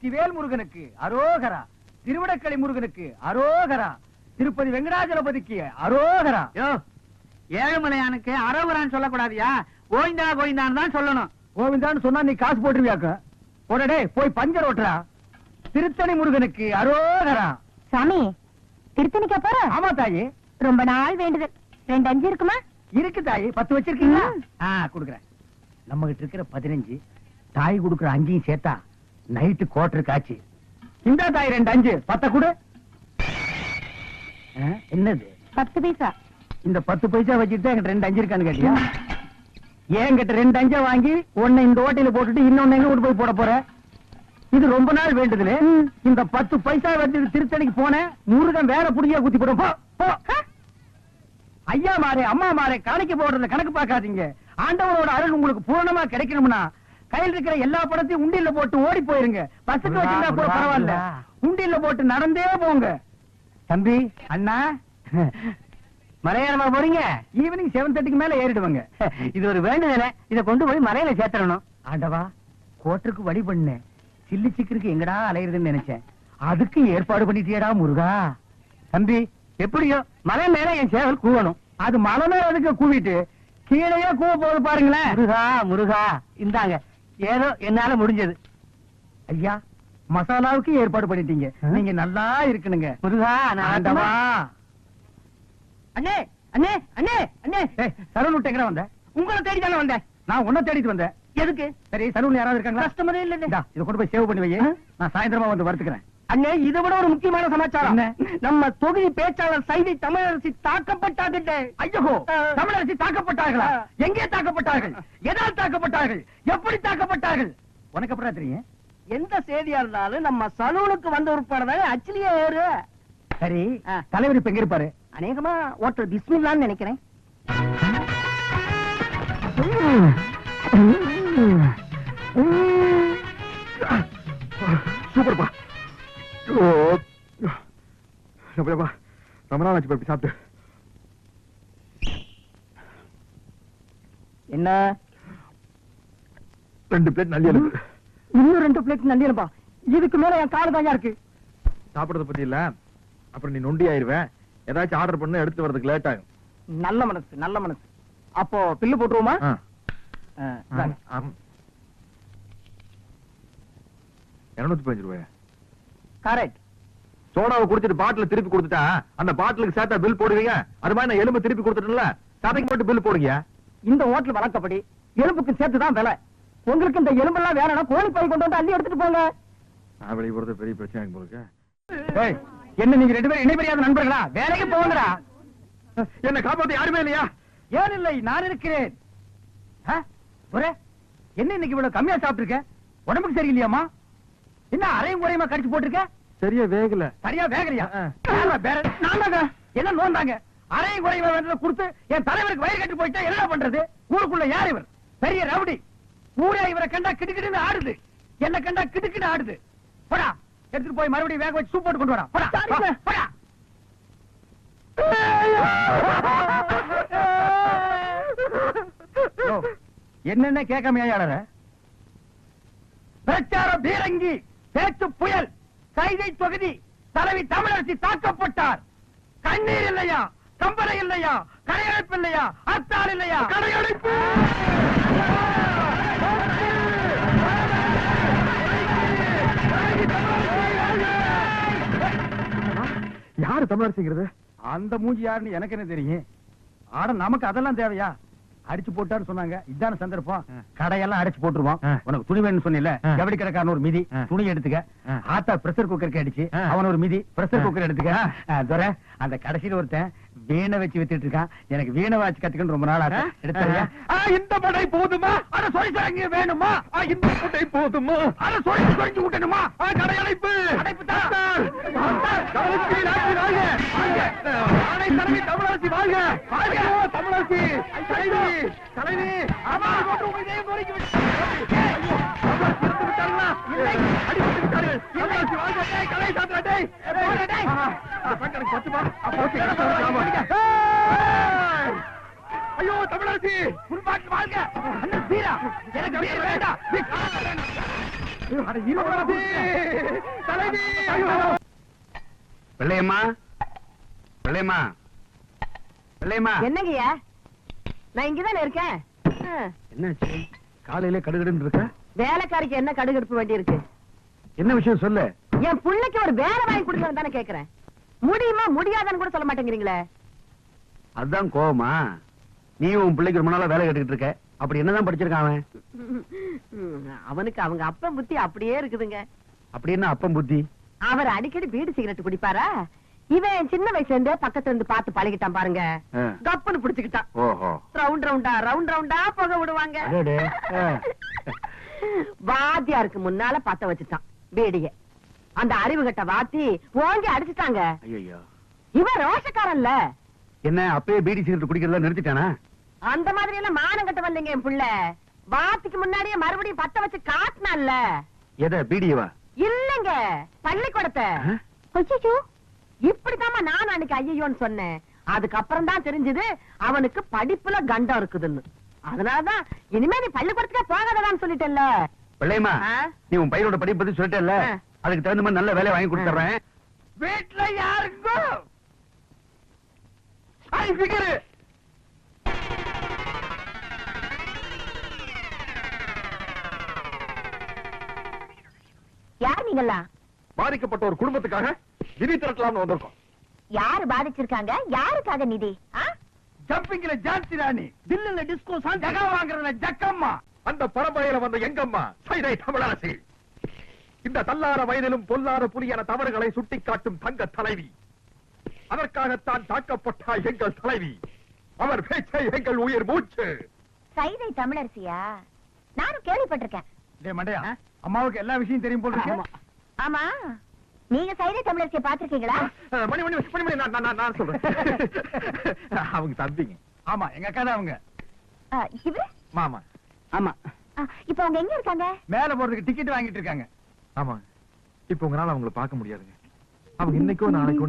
வெற்றிவேல் முருகனுக்கு அரோகரா. திருவிடக்களி முருகனுக்கு அரோகரா. திருப்பதி வெங்கடாஜலபதிக்கு அரோகரா. யோ ஏழுமலையானுக்கு அரோகரான்னு சொல்லக்கூடாதியா. கோவிந்தா கோவிந்தான்னு தான் சொல்லணும். கோவிந்தான்னு சொன்னா நீ காசு போட்டுருவியாக்க? உடனே போய் பஞ்சர் ஓட்டுறா. திருத்தணி முருகனுக்கு அரோகரா. சாமி திருத்தணிக்கா போற? ஆமா தாயி. ரொம்ப நாள் வேண்டுதல் ரெண்டு அஞ்சு இருக்குமா? இருக்கு தாயி. பத்து வச்சிருக்கீங்களா. ஆ குடுக்குறேன். நம்ம கிட்ட இருக்கிற பதினஞ்சு தாய் குடுக்குற அஞ்சையும் சேர்த்தா நைட்டு கோட்டருக்கு ஆச்சு இந்த தாய் ரெண்டு அஞ்சு. பத்த கொடு. என்னது? பத்து பைசா. இந்த பத்து பைசா வச்சுட்டு என்கிட்ட ரெண்டு அஞ்சு இருக்கான்னு கேட்டியா? என்கிட்ட ரெண்டு அஞ்சா வாங்கி ஒண்ணு இந்த ஓட்டையில போட்டுட்டு இன்னொன்னு எங்க போய் போட போற? இது ரொம்ப நாள் வேண்டுதுல. இந்த பத்து பைசா வச்சு திருத்தணிக்கு போனேன். முருகன் வேற புடியா குத்தி போடும். போ. ஐயா மாறே அம்மா மாறே காணிக்க போடுறத கணக்கு பார்க்காதீங்க. ஆண்டவரோட அருள் உங்களுக்கு பூரணமா கிடைக்கணும்னா கையில் இருக்கிற எல்லா படத்தையும் உண்டியல்ல போட்டு ஓடி போயிருங்க. பஸ்ஸுக்கு வச்சிருந்தா கூட பரவாயில்ல. முருகா. உண்டியல்ல போட்டு நடந்தே போங்க. தம்பி. அண்ணா. மலையாளமா போறீங்க? ஈவினிங் செவன் தேர்ட்டிக்கு மேல ஏறிடுவாங்க. இது ஒரு வேண்டுதல. இத கொண்டு போய் மலையில சேர்த்தரணும் ஆண்டவா கோட்டருக்கு வழி பண்ணேன் சில்லி சிக்கருக்கு எங்கடா அலையுறதுன்னு நினைச்சேன். அதுக்கு ஏற்பாடு பண்ணிட்டியடா முருகா. தம்பி எப்படியோ மலை மேல என் சேவல் கூவணும். அது மலை மேல அதுக்கு கூவிட்டு? கீழேயே கூவ போகுது பாருங்களேன். முருகா முருகா. இந்தாங்க. ஏதோ என்னால முடிஞ்சது. ஐயா மசாலாவுக்கு ஏற்பாடு பண்ணிட்டீங்க? நீங்க நல்லா இருக்கணுங்க. முருகா ஆண்டவா. அண்ணே அண்ணே அண்ணே அண்ணே. ஏய், சலூன் விட்டு எங்கடா வந்த? உங்களை தேடி தானே வந்தேன். நான் உன்னை தேடிட்டு வந்தேன். எதுக்கு? சரி சலூன் யாராவது இருக்காங்களா? கஸ்டமரே இல்ல இதை கொண்டு போய் சேவ் பண்ணி வை ஆ? நான் சாயந்தரமா வந்து வறுத்துக்கிறேன். அண்ணே இதை விட ஒரு முக்கியமான சமாச்சாரம்? நம்ம தொகுதி பேச்சாளர் சைதை தமிழரசி தாக்கப்பட்டாகிட்டே ஐயோ தமிழரசி தாக்கப்பட்டார்களா. எங்கே தாக்கப்பட்டார்கள்? எதால் தாக்கப்பட்டார்கள்? எப்படி தாக்கப்பட்டார்கள்? உனக்கு அப்புறம் தெரியும்? எந்த செய்தியா இருந்தாலும் நம்ம சலூனுக்கு வந்த உட்பட தானே அச்சிலேயே ஏறு. சரி. தலைவர் இப்ப எங்க இருப்பாரு? அநேகமா ஓட்டர் பிஸ்மில்லான்னு நினைக்கிறேன். ஆச்சு இப்படி சாப்பிட்டு என்ன? ரெண்டு பிளேட் நல்லி இருக்கு இன்னும் ரெண்டு பிளேட் நண்டியலப்பா இதுக்கு மேல என் காலு தாங்க இருக்கு. சாப்பிடறத பத்தி இல்ல. அப்புறம் நீ நொண்டி ஆயிருவேன். ஏதாச்சும் ஆர்டர் பண்ண எடுத்து வரதுக்கு லேட் ஆகும். நல்ல மனசு நல்ல மனசு. அப்போ பில்லு போட்டுருவோமா. இருநூத்தி பதினஞ்சு ரூபாய்? கரெக்ட் சோடாவை குடிச்சிட்டு பாட்டில திருப்பி கொடுத்துட்டா அந்த பாட்டிலுக்கு சேர்த்தா பில் போடுவீங்க? அது மாதிரி நான் எலும்பு திருப்பி கொடுத்துட்டேன்ல. சதைக்கு மட்டும் பில் போடுங்க இந்த ஹோட்டல் வழக்கப்படி எலும்புக்கு சேர்த்து தான் விலை. உங்களுக்கு இந்த எலும்பெல்லாம் வேணும்னா கோழி பை கொண்டு வந்து அள்ளி எடுத்துட்டு போங்க. நான் வெளியே போறது பெரிய பிரச்சனை இருக்கு. என்ன நீங்க ரெண்டு பேரும் இணைபெரியாத நண்பர்களா? வேலைக்கு போங்கடா. என்ன காப்பாத்த யாருமே இல்லையா? ஏன் இல்லை நான் இருக்கிறேன். என்ன இன்னைக்கு இவ்வளவு கம்மியா சாப்பிட்டிருக்க? உடம்புக்கு சரியில்லையாமா என்ன அரையும் குறையுமா கடிச்சு போட்டிருக்க? சரியா வேகல. சரியா வேகலையா? நான்தாங்க நோந்தாங்க அரையும் குறையுமா வேண்டதை கொடுத்து என் தலைவருக்கு வயிறு கட்டி போயிட்டா என்ன பண்றது? ஊருக்குள்ள யார் இவர்? பெரிய ரவுடி. ஊரே இவரை கண்டா கிடுக்கிடுன்னு ஆடுது. என்ன கண்டா கிடுக்கிட்டு ஆடுது. போடா. எடுத்துட்டு போய் மறுபடியும் வேக வச்சு சூப் போட்டு கொண்டு வரா. போடா. என்னென்ன கேட்காம ஏழற பிரச்சார பீரங்கி பேச்சு புயல். கைதை தொகுதி தலைவி தமிழரசி தாக்கப்பட்டார். கண்ணீர் இல்லையா? கம்பளை இல்லையா? கடையடைப்பு இல்லையா? அத்தாள் இல்லையா? கடையடைப்பு! யாரு தமிழரசிங்கிறது? அந்த மூஞ்சி யாருன்னு எனக்கு என்ன தெரியும்? ஆட நமக்கு அதெல்லாம் தேவையா? அடிச்சு போட்டான்னு சொன்னாங்க இதான சந்தர்ப்பம். கடையெல்லாம் அடிச்சு போட்டுருவோம் ஆ. உனக்கு துணி வேணும்னு சொன்னில. ஜவுளி கடைக்காரன் ஒரு மிதி. துணி எடுத்துக்க. ஆத்தா பிரஷர் குக்கருக்கு அடிச்சு. அவன் ஒரு மிதி பிரஷர். குக்கர் எடுத்துக்க அந்த கடைசியில ஒருத்தன் வீணை வச்சு வித்துட்டு இருக்கான் எனக்கு வீணை வாச்சு கத்துக்கணும் ரொம்ப நாள் ஆசை ஆ. எடுத்தறியா ஆ, இந்த படை போதுமா அட சொல்லி வேணுமா இந்த படை போதுமா அட சொல்லி சொல்லி விட்டணுமா கடையடைப்பு அடைப்பு தலைவி தமிழரசி. ஐயோ, தமிழரசி தலைவி தலைவி ஆமா, போட்டு உங்க இதயம் ஐயோ தமிழரசி! முன்பாட்டு வாழ்க! அண்ணன் வீரா! எனக்கு வீர வேண்டாம் அட, இருபது தலைவி! பிள்ளையம்மா பிள்ளையம்மா பிள்ளையம்மா என்னங்கய்யா? நான் இங்கதானே இருக்கேன். என்னாச்சு? காலையில கடுகடுன்னு இருக்க? வேலைக்காரிக்கு என்ன கடுகெடுப்பு வேண்டி இருக்கு என்ன விஷயம் சொல்லு. என் புள்ளைக்கு ஒரு வேலை வாங்கி கொடுக்கணும் தானே கேக்குறேன். முடியுமா முடியாதான்னு கூட சொல்ல மாட்டேங்கிறீங்களே? அதுதான் கோவமா. நீ உன் பிள்ளைக்கு ரொம்ப நாளா வேலை கட்டுக்கிட்டு இருக்க. அப்படி என்னதான் படிச்சிருக்கான் அவன்? அவனுக்கு அவங்க அப்பன் புத்தி அப்படியே இருக்குதுங்க. அப்படி என்ன அப்பம் புத்தி? அவர் அடிக்கடி பீடி சிகரெட் குடிப்பாரா? இவன் சின்ன வயசுல இருந்தே பக்கத்துல இருந்து பார்த்து பழகிட்டான் பாருங்க. கப்புன்னு புடிச்சுக்கிட்டான். ரவுண்ட் ரவுண்டா ரவுண்ட் ரவுண்டா போக விடுவாங்க. வாத்தியாருக்கு முன்னால பத்த வச்சுட்டான் பீடிய அந்த அறிவு கட்ட வாத்தி ஓங்கி அடிச்சுட்டாங்க. இவன் ரோஷக்காரன்ல. என்ன அப்பயே பீடி சிகரெட் குடிக்கிறதா நிறுத்திட்டானா? அந்த மாதிரி எல்லாம் மானம் கட்ட இல்லைங்க என் புள்ள. வாத்திக்கு முன்னாடியே மறுபடியும் பத்த வச்சு காட்டினான்ல. எதை பீடியவா? இல்லங்க பள்ளிக்கூடத்தை. ஐயோ இப்படித்தாம்மா நான் அன்னைக்கு ஐயோன்னு சொன்னேன். அதுக்கப்புறம் தான் தெரிஞ்சது அவனுக்கு படிப்புல கண்டம் இருக்குதுன்னு. அதனாலதான் இனிமே நீ பள்ளிக்கூடத்துக்கே போகாதடான்னு சொல்லிட்டேன்ல பிள்ளையம்மா ஆ? நீ உன் பையனோட படிப்பு பத்தி சொல்லிட்டேல்ல. அதுக்கு தகுந்த மாதிரி நல்ல வேலை வாங்கி கொடுத்துறேன் வீட்டுல figure! யார் நீங்களா பாதிக்கப்பட்ட ஒரு குடும்பத்துக்காக நிதி திரட்டலாம்னு வந்திருக்கோம் யாரு பாதிச்சிருக்காங்க யாருக்காக நிதி? ஜம்பிங்ல ஜான்சி ராணி. தில்லுல டிஸ்கோ சான் ஜகா வாங்குறதுல ஜக்கம்மா. அந்த பரம்பரையில வந்த எங்கம்மா? சைதை தமிழரசி. இந்த தள்ளார வயதிலும் பொல்லாத புலியான தவறுகளை சுட்டிக்காட்டும் தங்க தலைவி. அதற்காகத்தான் தாக்கப்பட்டாய் எங்கள் தலைவி. அவர் பேச்சை எங்கள் உயிர் மூச்சு. சைதை தமிழரசியா? நானும் கேள்விப்பட்டிருக்கேன். அம்மாவுக்கு எல்லா விஷயம் தெரியும் போல இருக்கு. ஆமா. நீங்க சைதை தமிழரசியை பாத்திருக்கீங்களா மணி மணி மணி மணி நான் நான், நான் சொல்றேன். அவங்க தம்பிங்க. ஆமா எங்க அக்கா தான் அவங்க. இவரு? மாமா. ஆமா. இப்ப அவங்க எங்க இருக்காங்க? மேல போறதுக்கு டிக்கெட் வாங்கிட்டு இருக்காங்க. ஆமா. இப்ப உங்களால அவங்கள பார்க்க முடியாதுங்க. அவங்க இன்னைக்கோ நாளைக்கோ.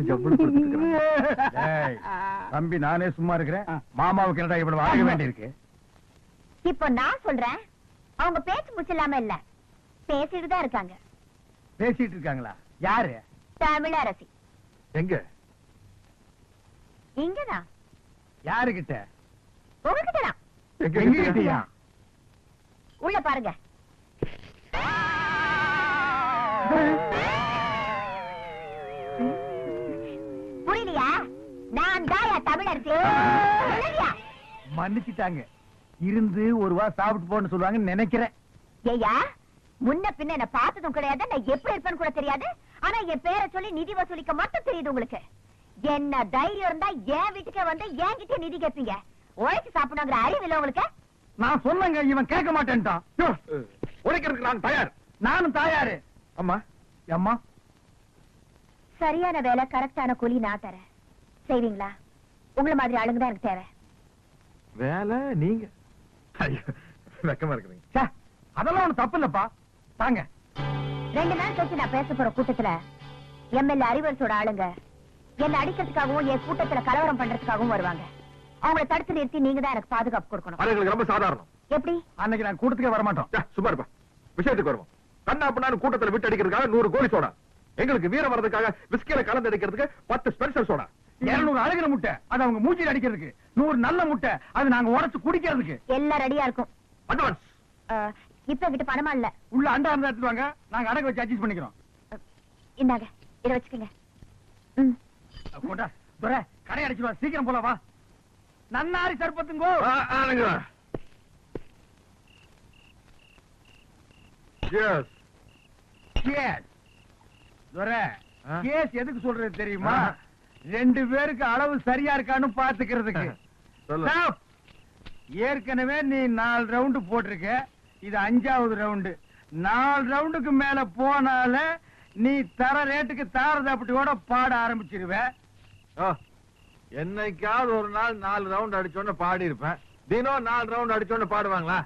டேய், தம்பி நானே சும்மா இருக்கிறேன். மாமாவுக்கு என்னடா இவ்வளவு வாங்க வேண்டியிருக்கு? இப்போ நான் சொல்றேன் அவங்க பேச்சு மூச்சு இல்லாம இல்ல. பேசிட்டு தான் இருக்காங்க. பேசிட்டு இருக்காங்களா? யாரு? தமிழரசி. எங்க? இங்கதான். யாருகிட்ட? உங்ககிட்ட தான் எங்க எங்க கிட்டயா? உள்ள பாருங்க. புரியலையா நான் தாயா தமிழரசி. புரியலையா? மன்னிச்சிட்டாங்க. இருந்து ஒரு வா சாப்பிட்டு போன்னு சொல்லுவாங்கன்னு நினைக்கிறேன். ஏய்யா முன்ன பின்ன என்ன பார்த்ததும் கிடையாது. நான் எப்படி இருப்பேன்னு கூட தெரியாது. ஆனா என் பேரை சொல்லி நிதி வசூலிக்க மட்டும் தெரியுது உங்களுக்கு. என்ன தைரியம் இருந்தா என் வீட்டுக்கே வந்து என்கிட்ட நிதி கேட்பீங்க. உழைச்சு சாப்பிடணுங்கிற அறிவு இல்ல உங்களுக்கு? நான் சொன்னங்க இவன் கேட்க மாட்டேன்ட்டான். உழைக்கிறதுக்கு நான் தயார். நானும் தாயாரு. அம்மா அம்மா சரியான வேலை கரெக்டான கூலி நான் தரேன். செய்வீங்களா? உங்கள மாதிரி ஆளுங்க தான் எனக்கு தேவை. வேலை நீங்க. வெக்கமா இருக்குதுங்க ச்சே, அதெல்லாம் ஒண்ணு தப்பு இல்லப்பா. தாங்க. ரெண்டு நாள் கழிச்சு நான் பேச போற கூட்டத்துல எம்எல்ஏ அறிவரசோட ஆளுங்க என்ன அடிக்கிறதுக்காகவும் என் கூட்டத்துல கலவரம் பண்றதுக்காகவும் வருவாங்க. அவங்கள தடுத்து நிறுத்தி நீங்க தான் எனக்கு பாதுகாப்பு கொடுக்கணும். அது எங்களுக்கு ரொம்ப சாதாரணம். எப்படி? அன்னைக்கு நான் கூட்டத்துக்கே வர மாட்டோம் ச்சே, சும்மா இருப்பா. விஷயத்துக்கு வருவோம். கண்ணா பண்ணான்னு கூட்டத்துல விட்டு அடிக்கிறதுக்காக நூறு கோழி சோடா. எங்களுக்கு வீரம் வர்றதுக்காக விஸ்கில கலந்து அடிக்கிறதுக்கு பத்து ஸ்பெஷல் சோடா. இருநூறு அழுகிற முட்டை. அது அவங்க மூச்சில் அடிக்கிறதுக்கு. நூறு நல்ல முட்டை. அது நாங்க உடைச்சு குடிக்கிறதுக்கு. எல்லாம் ரெடியா இருக்கும். அட்வான்ஸ் இப்ப என்கிட்ட பணமா இல்ல? உள்ள அண்டா இருந்தா எடுத்துட்டு வாங்க. நாங்க அடகு வச்சு அட்ஜஸ்ட் பண்ணிக்கிறோம். இந்தாங்க இத வச்சுக்கோங்க. ம். கொண்டா. துரை கடை அடிச்சுடுவா சீக்கிரம் போல வா. நன்னாரி சர்பத்துங்கோ. Yes case Durai? கேஸ் எதுக்கு சொல்றது தெரியுமா. ரெண்டு பேருக்கு அளவு சரியா இருக்கான்னு பாத்துக்கிறதுக்கு. ஏற்கனவே நீ நாலு ரவுண்டு போட்டிருக்க. இது அஞ்சாவது ரவுண்டு நாலு ரவுண்டுக்கு மேல போனால நீ தர ரேட்டுக்கு தாரத கூட பாட ஆரம்பிச்சிருவ. என்னைக்காவது ஒரு நாள் நாலு ரவுண்ட் அடிச்சோன்னு பாடி இருப்பேன் தினம் நாலு ரவுண்ட் அடிச்சோன்னு பாடுவாங்களா?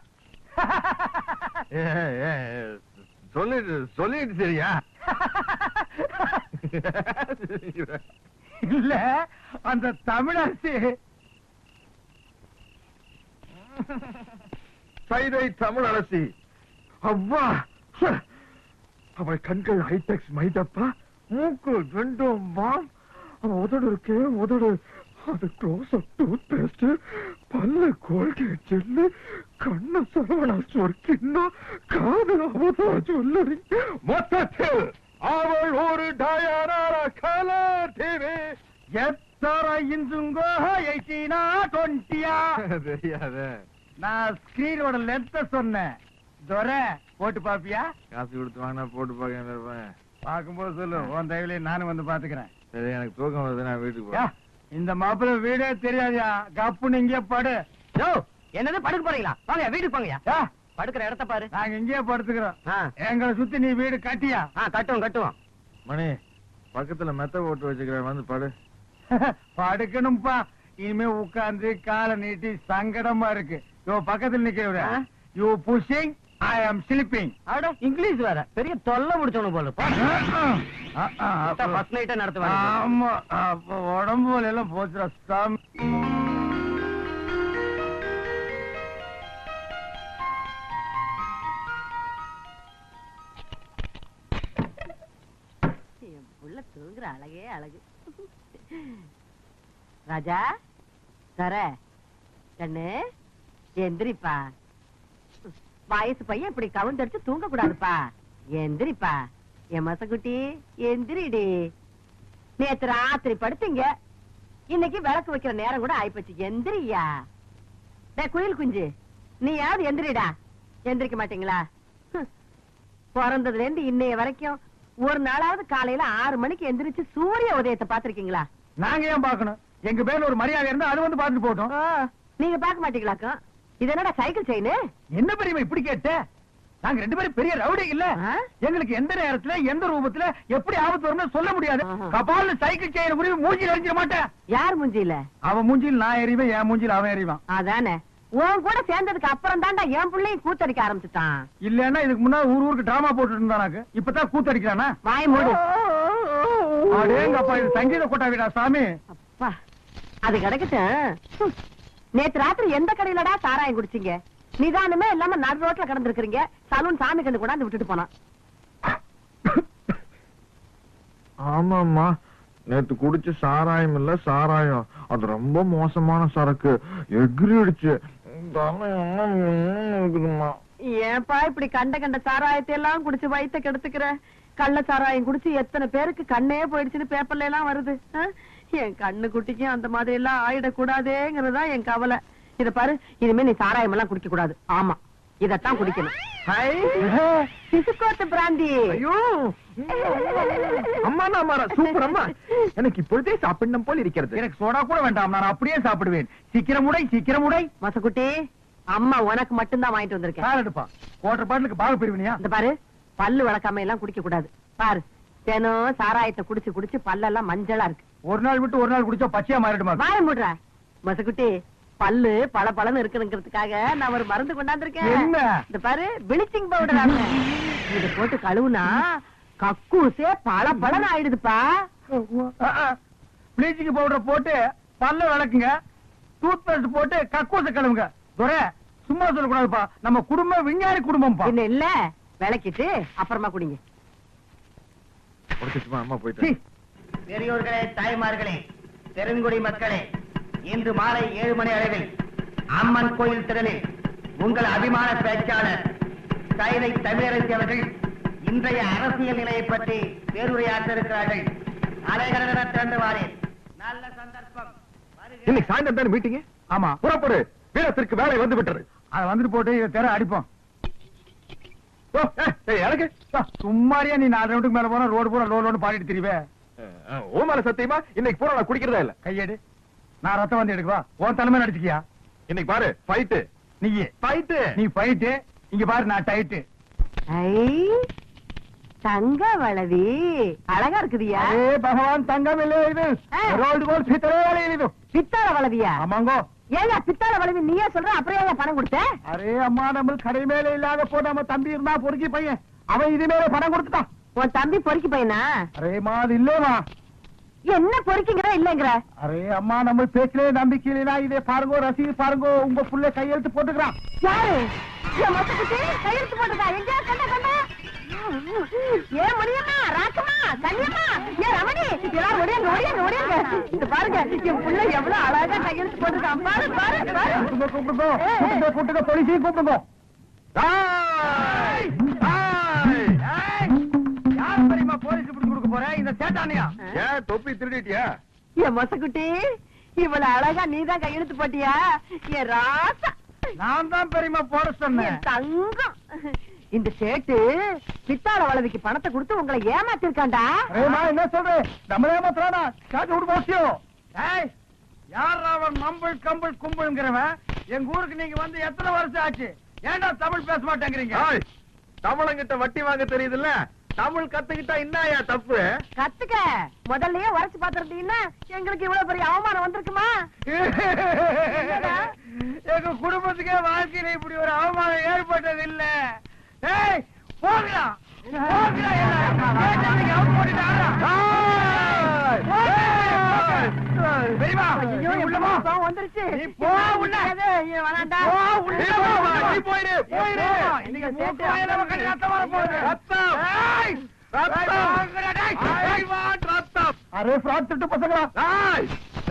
சொல்லிட்டு சொல்லிட்டு சரியா? இல்ல அந்த தமிழரசி. சைதை தமிழ் அரசி. அவ்வா அவள் கண்கள் ஹைடெக்ஸ் மைதப்பா மூக்கு ரெண்டும் வாம். அவன் உதடு இருக்கே உதடு. அது க்ளோஸ் அப் டூத் பேஸ்ட் பல்லு கோல்கேட் ஜெல்லு கண்ணு சரவணா சொர்க்கின்னா காது அவதா சொல்லி மொத்தத்தில் அவள் ஒரு டயனார கலர் டிவி. எத்தர இந்துங்கோ எயிட்டீனா கொண்டியா தெரியாத. நான் ஸ்கிரீனோட லென்த்த சொன்னேன். துரை போட்டு பாப்பியா? காசு கொடுத்து வாங்கினா போட்டு இருப்பேன் பார்க்கும்போது சொல்லு உன் தயவுலயே நானும் வந்து பாத்துக்கிறேன். சரி எனக்கு தூக்கம் வருது நான் வீட்டுக்கு போறேன். இந்த மாப்பிள்ளை வீடே தெரியாதியா? கப்புன்னு இங்கே படு. யோ என்னது படுக்க போறீங்களா? வாங்க வீட்டுக்கு போங்கயா படுக்கிற இடத்த பாரு. நாங்க இங்கேயே படுத்துக்கிறோம். ஆ. எங்களை சுத்தி நீ வீடு கட்டியா? ஆ கட்டுவோம் கட்டுவோம். மணி பக்கத்துல மெத்த போட்டு வச்சுக்கிறேன் வந்து படு. படுக்கணும்பா. இனிமே உட்கார்ந்து காலை நீட்டி சங்கடமா இருக்கு. யோ பக்கத்துல நிக்க ஆ? யூ புஷிங் ஐ ஆம் ஸ்லீப்பிங் அட இங்கிலீஷ் வேற. பெரிய தொல்லை முடிச்சவனு போல ஃபர்ஸ்ட் நைட்டே நடத்துவாங்க ஆமா உடம்பு வலி எல்லாம் போச்சுடா தூங்குற அழகே அழகு. ராஜா சர கண்ணு எந்திரிப்பா. வயசு பையன் இப்படி கவுந்தடிச்சு தூங்க கூடாதுப்பா எந்திரிப்பா. என் மசக்குட்டி எந்திரிடி. நேத்து ராத்திரி படுத்தீங்க. இன்னைக்கு விளக்கு வைக்கிற நேரம் கூட ஆயிப்போச்சு. எந்திரியா. டே குயில் குஞ்சு நீயாவது எந்திரிடா. எந்திரிக்க மாட்டீங்களா? பிறந்ததுல இருந்து இன்னைய வரைக்கும் ஒரு நாளாவது காலையில ஆறு மணிக்கு எந்திரிச்சு சூரிய உதயத்தை பாத்திருக்கீங்களா நாங்க ஏன் பார்க்கணும்? எங்க பேர்ல ஒரு மரியாதை இருந்தா அது வந்து பார்த்துட்டு போட்டோம் நீங்க பார்க்க மாட்டீங்களாக்கும் இது என்னடா சைக்கிள் செயின் என்ன பெரியமா இப்படி கேட்ட? நாங்க ரெண்டு பேரும் பெரிய ரவுடி இல்ல? எங்களுக்கு எந்த நேரத்துல எந்த ரூபத்துல எப்படி ஆபத்து வரும்னு சொல்ல முடியாது. ஆஹா. கபால்ல சைக்கிள் செயின் குறி மூஞ்சில எரிஞ்சிட மாட்டேன். யார் மூஞ்சியில அவன் மூஞ்சில் நான் எறிவேன் என் மூஞ்சில் அவன் எறிவான் அதானே. உன் கூட சேர்ந்ததுக்கு அப்புறம் தான்டா என் பிள்ளையும் கூத்தடிக்க ஆரம்பிச்சுட்டான். இல்லன்னா இதுக்கு முன்னாடி ஊர் ஊருக்கு டிராமா போட்டுட்டு இருந்தானாக்கு இப்பதான் கூத்தடிக்கிறானா? வாய் மூடு. அடேங்கப்பா இது சங்கீத கோட்டா வீடா சாமி? அப்பா. அது கிடக்கட்டும். நேத்து ராத்திரி எந்த கடையிலடா சாராயம் குடிச்சீங்க? நிதானமே இல்லாம நடு ரோட்ல கிடந்திருக்கிறீங்க. சலூன் சாமி கண்டு கொண்டாந்து விட்டுட்டு போனான். ஆமாம்மா. நேத்து குடிச்ச சாராயம் இல்ல சாராயம். அது ரொம்ப மோசமான சரக்கு. எகிரிடுச்சு இருக்குதுமா ஏன்பா இப்படி கண்ட கண்ட சாராயத்தை எல்லாம் குடிச்சு வயித்த கெடுத்துக்கிற? கள்ள சாராயம் குடிச்சு எத்தனை பேருக்கு கண்ணே போயிடுச்சுன்னு பேப்பர்ல எல்லாம் வருது? என் கண்ணு குட்டிக்கும் அந்த மாதிரி எல்லாம் ஆயிடக்கூடாதேங்கிறதா என் கவலை. இத பாரு இனிமே நீ சாராயம் எல்லாம் குடிக்க கூடாது ஆமா இதத்தான் குடிக்கணும். சிசுக்கோத்து பிராந்தி. ஐயோ! அம்மா நாமாரா சூப்பர் அம்மா. எனக்கு இப்பொழுதே சாப்பிடணும் போல் இருக்கிறது. எனக்கு சோடா கூட வேண்டாம் நான் அப்படியே சாப்பிடுவேன். சீக்கிரம் உடை சீக்கிரம் உடை. மசக்குட்டி அம்மா உனக்கு மட்டும்தான் வாங்கிட்டு வந்திருக்கேன். கால் எடுப்பா. கோட்டர் பாட்டிலுக்கு பாக பிரிவினியா? இந்த பாரு பல்லு வளர்க்காம எல்லாம் குடிக்க கூடாது பாரு தினம் சாராயத்தை குடிச்சு குடிச்சு பல்லெல்லாம் மஞ்சளா இருக்கு. ஒரு நாள் விட்டு ஒரு நாள் குடிச்சா பச்சையா மாறிடுமா? வாய மூடுற. மசக்குட்டி பல்லு பல பலன்னு இருக்கணுங்கிறதுக்காக நான் ஒரு மருந்து கொண்டாந்துருக்கேன். என்ன? இந்த பாரு பிளிச்சிங் பவுடர் இத போட்டு கழுவுனா கக்கூசே பல பலன் ஆயிடுதுப்பா. ப்ளீச்சிங் பவுடர் போட்டு பல்ல விளக்குங்க. டூத் பேஸ்ட் போட்டு கக்கூச கழுவுங்க. துரை சும்மா சொல்லக்கூடாதுப்பா. நம்ம குடும்பம் விஞ்ஞானி குடும்பம்ப்பா. என்ன இல்ல. விளக்கிட்டு அப்புறமா குடிங்க. அம்மா போயிட்டு பெரியோர்களே தாய்மார்களே பெருங்குடி மக்களே இன்று மாலை ஏழு மணி அளவில் அம்மன் கோயில் திறனில் உங்கள் அபிமான பேச்சாளர் கைதை தமிழரசி அவர்கள் இன்றைய அரசியல் நிலையை பற்றி பேருரையாற்ற இருக்கிறார்கள் அலைகளென திறந்து வாரேன். நல்ல சந்தர்ப்பம். இன்னைக்கு சாயந்தரம் தானே மீட்டிங் ஆமா. புறப்படு. வீரத்திற்கு வேலை வந்து விட்டது. அத வந்துட்டு போட்டு இதை தெர அடிப்போம். எனக்கு சும்மாரியா நீ நாலு ரவுண்டுக்கு மேல போனா ரோடு லோடு லோடு பாடிட்டு திரிவே. ஓ மேல சத்தியமா? இன்னைக்கு பூரா நான் குடிக்கிறதா இல்ல. கையேடு. நான் ரத்தம் வந்து எடுக்கவா? உன் தலைமை நடிச்சுக்கியா இன்னைக்கு பாரு ஃபைட்டு நீ ஃபைட்டு நீ போயிட்டு இங்க பாரு நான் டைட்டு ஐ தங்க வளவி. அழகா இருக்குதியா? பகவான் தங்கம் இல்லை இது. ரோடு போல் சித்தரே இது. பித்தாள வளவியா? ஆமாங்கோ. ஏங்க பித்தாள வளவி நீயே சொல்ற அப்புறம் ஏன் பணம் கொடுத்த? அரே அம்மா நம்ம கடை மேல இல்லாத போ நம்ம தம்பி இருந்தா பொறுக்கி பையன். அவன் இது மேல பணம் கொடுத்துட்டான். உன் தம்பி பொறுக்கி பையனா? அரேமா அது இல்லேமா என்ன பொறுக்கிங்கிற இல்லங்கிற? அரே அம்மா நம்ம பேச்சிலே நம்பிக்கை இல்லைனா இதே பாருங்கோ ரசீது பாருங்கோ உங்க புள்ள கையெழுத்து போட்டுக்கிறான். யாரு? என் மொத்தத்துக்கு கையெழுத்து போட்டதா எங்க கண்ட கண்ட? ஏன் முடியுமா ராக்கமா கல்யாணமா ஏன் ரமணி எல்லாரும் முடியாங்க முடியாங்க இது பாருங்க என் புள்ள எவ்வளவு அழகா கையெழுத்து போட்டிருக்கான் பாரு பாரு பாரு. கூப்பிடுங்க போலீஸையும் கூப்பிடுங்க. சேட்டானியா ஏன் தொப்பி திருடிட்டியா? என் மசக்குட்டி இவ்வளவு அழகா நீதான் கையெழுத்து போட்டியா? என் ராசா. நான் தான் பெரியமா போட சொன்னேன். தங்கம். இந்த சேட்டு பித்தாள வளவிக்கு பணத்தை கொடுத்து உங்களை ஏமாத்திருக்காண்டா? என்ன சொல்றேன் நம்மளே மாத்திரானா காட்டு விடு போசியும் ஏய் யார் அவன் மம்பிள் கம்பிள் கும்பிள்ங்கிறவன் எங்க ஊருக்கு நீங்க வந்து எத்தனை வருஷம் ஆச்சு? ஏன்டா தமிழ் பேச மாட்டேங்கிறீங்க? ஏய், தமிழங்கிட்ட வட்டி வாங்க தெரியுதுல்ல? தமிழ் கத்துக்கிட்டா என்னயா தப்பு? கத்துக்க. முதல்லயே உரைச்சு பாத்திருந்தீங்கன்னா எங்களுக்கு இவ்வளவு பெரிய அவமானம் வந்திருக்குமா? எங்க குடும்பத்துக்கே வாழ்க்கையில இப்படி ஒரு அவமானம் ஏற்பட்டது இல்ல ஏய் போகலாம் போகலாம் ஐயோ, என் உள்ள வா. வந்துருச்சு நீ போ உள்ள. உள்ள. வா, நீ போயிரு, போயிரு. இன்னைக்கு சேட்டு வாயில உக்காந்து ரத்தம் வரப் போகுது. ரத்தம். ஏய், டேய். அரே ஃப்ராட் பசங்களா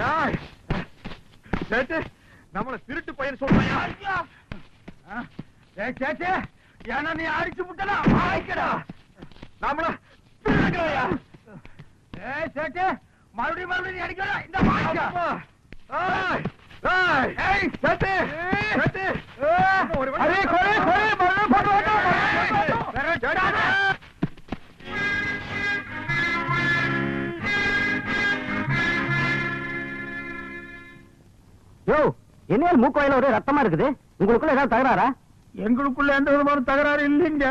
ஏய். சேட்டு, நம்மள திருட்டு பையன் சொல்றாயா ஏய் சேச்சே ஏன்னா நீ அடிச்சு முட்டடா வாய்க்கடா நம்மள திருடுறாயா ஏய் சேச்சே மறுபடியும் மறுபடியும் நீ அடிக்கடா. இந்த என்ன மூக்கோயில ஒரே ரத்தமா இருக்குது? உங்களுக்குள்ள ஏதாவது தகராறா? எங்களுக்குள்ள எந்த விதமான தகராறு இல்லைங்க.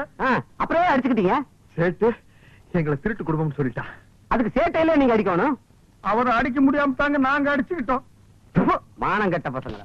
அப்புறம் அடிச்சுக்கிட்டீங்க? சேட்டு எங்களை திருட்டு குடும்பம் சொல்லிட்டான். அதுக்கு சேட்டையில நீங்க அடிக்கணும்? அவரை அடிக்க முடியாம தாங்க நாங்க அடிச்சுக்கிட்டோம். மானம் கெட்ட பசங்க.